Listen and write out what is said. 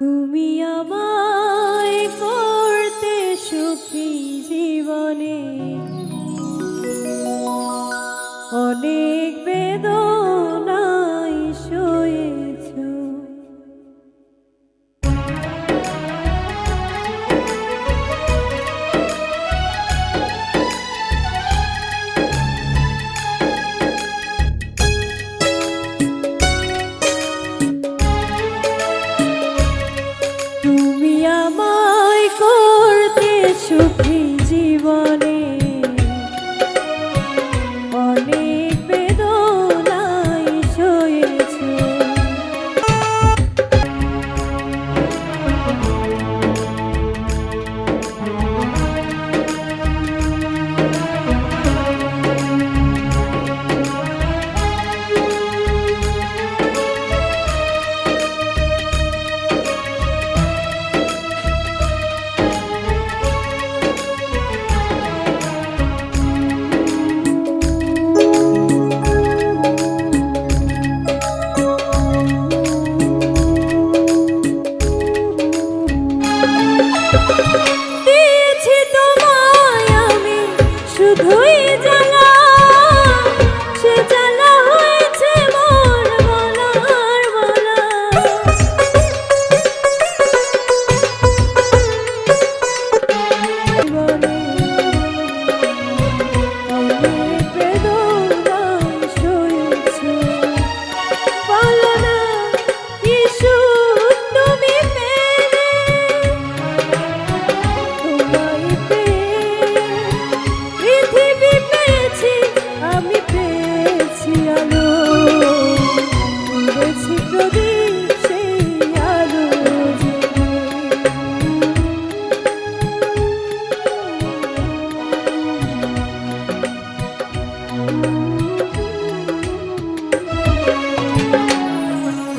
তুমি আমায় করতে সুখী জীবনে। অনেক বেদনাই it's Whee!